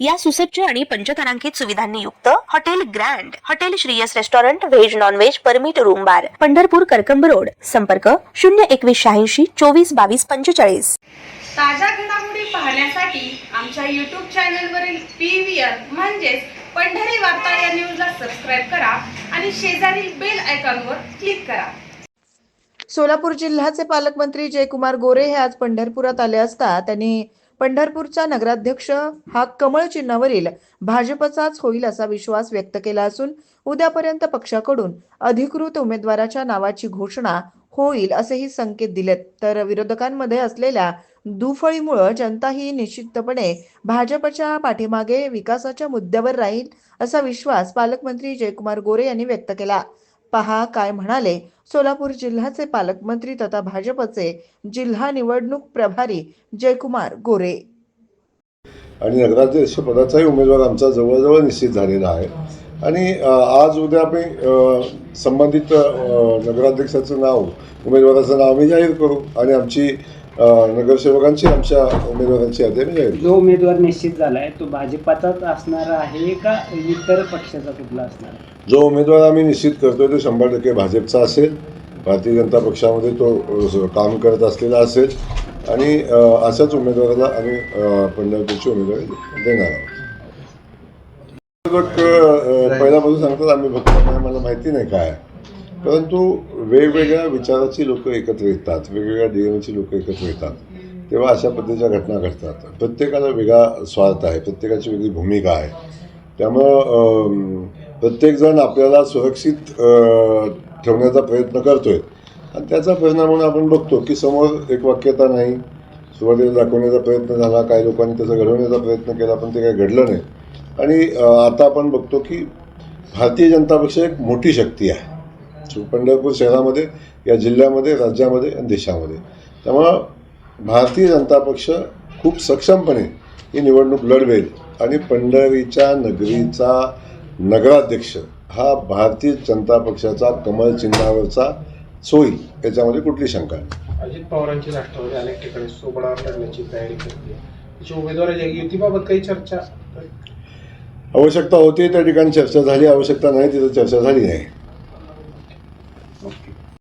या सुसज्ज आणि पंचतारांकित सुविधांनी युक्त hotel grand hotel Shriyas restaurant veg non veg permit room bar Pandharpur Karkamb road. संपर्क शून्य एकवीस शहाऐंशी चोवीस बावीस पंचेचाळीस. ताज्या घडामोडी पाहण्यासाठी आमच्या यूट्यूब चॅनलवरील पी व्ही आर म्हणजेच पंढरी वार्ता या न्यूजला सबस्क्राईब करा आणि शेजारील बेल आयकॉनवर क्लिक करा. सोलापूर जिल्ह्याचे पालकमंत्री जयकुमार गोरे हे आज पंढरपुरात आले असता त्यांनी पंढरपूरचा नगराध्यक्ष हा कमळ चिन्हावरील भाजपचाच होईल असा विश्वास व्यक्त केला असून उद्यापर्यंत पक्षाकडून अधिकृत उमेदवाराच्या नावाची घोषणा होईल असेही संकेत दिलेत. तर विरोधकांमध्ये असलेल्या दुफळीमुळं जनता ही निश्चितपणे भाजपच्या पाठीमागे विकासाच्या मुद्द्यावर राहील असा विश्वास पालकमंत्री जयकुमार गोरे यांनी व्यक्त केला. पहा काय म्हणाले. सोलापूर जिल्ह्याचे पालकमंत्री तथा भाजपचे जिल्हा निवडणूक प्रभारी जयकुमार गोरे. आणि नगराध्यक्ष पदाचाही उमेदवार आमचा जवळजवळ निश्चित झालेला आहे. आणि आज उद्या आम्ही संबंधित नगराध्यक्षाचं नाव उमेदवाराचं नाव आम्ही जाहीर करू आणि आमची नगरसेवकांची आमच्या उमेदवारांची यादी आम्ही जाहीर करू जो उमेदवार निश्चित झाला आहे तो भाजपाचाच असणार आहे का इतर पक्षाचा कुठला असणार आहे? जो उमेदवार आम्ही निश्चित करतोय तो शंभर टक्के भाजपचा असेल. भारतीय जनता पक्षामध्ये तो अ, काम करत असलेला असेल. आणि अ, अशाच उमेदवाराला आम्ही अ, पंढरपूरची उमेदवारी देणार आहोत. अ, पहिल्यापासून सांगतात आम्ही भक्त नाही मला माहिती नाही काय परंतु वेगवेगळ्या विचाराची लोक एकत्र येतात वेगवेगळ्या डीएमची लोक एकत्र येतात. तेव्हा अशा पद्धतीच्या घटना घडतात. प्रत्येकाला वेगळा स्वार्थ आहे प्रत्येकाची वेगळी भूमिका आहे. त्यामुळं प्रत्येकजण आपल्याला सुरक्षित ठेवण्याचा प्रयत्न करतोय. आणि त्याचा परिणाम म्हणून आपण बघतो की समोर एक वाक्यता नाही. सुरुवातीला दाखवण्याचा प्रयत्न झाला काही लोकांनी त्याचं घडवण्याचा प्रयत्न केला पण ते काही घडलं नाही. आणि आता आपण बघतो की भारतीय जनता पक्ष एक मोठी शक्ती आहे. पंढरपूर शहरामध्ये या जिल्ह्यामध्ये राज्यामध्ये आणि देशामध्ये. त्यामुळं भारतीय जनता पक्ष खूप सक्षमपणे ही निवडणूक लढवेल आणि पंढरीच्या नगरीचा नगराध्यक्ष हा भारतीय जनता पक्षाचा कमळ चिन्हावरचा होईल याच्यामध्ये कुठली शंका नाही. अजित पवारांची राष्ट्रवादी अनेक ठिकाणी सोबळावर लढण्याची तयारी करते. त्याची उमेदवाराच्या युतीबाबत काही चर्चा? आवश्यकता होती त्या ठिकाणी चर्चा झाली. आवश्यकता नाही तिथं चर्चा झाली नाही.